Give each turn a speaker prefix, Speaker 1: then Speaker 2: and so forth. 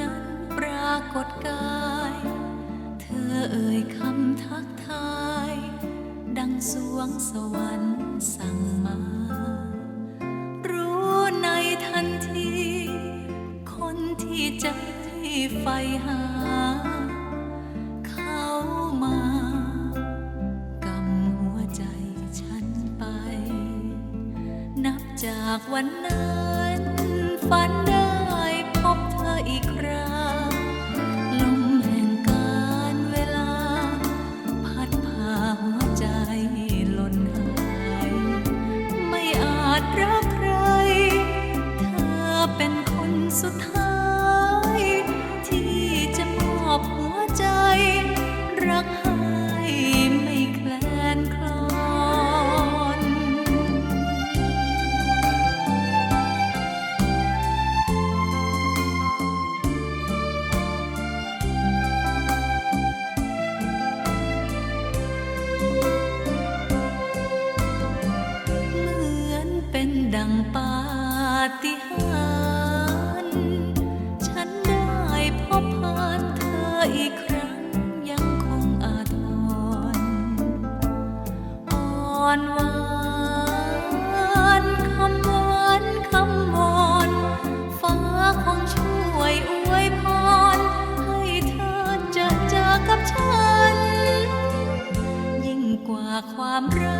Speaker 1: นั้นปรากฏกาย เธอเอ่ยคำทักทาย ดังสวงสวรรค์สั่งมา รู้ในทันที คนที่ใจใฝ่หา เข้ามากำหัวใจฉันไป นับจากวันนั้นฝัน รักใครเธอเป็นคนสุดท้าย ออีกครั้งยังคงอาทรอ่อนหวานคำหวานคำวอนฟ้าคงช่วยอวยพร ให้เธอเจอเจอกับฉัน ยิ่งกว่าความรัก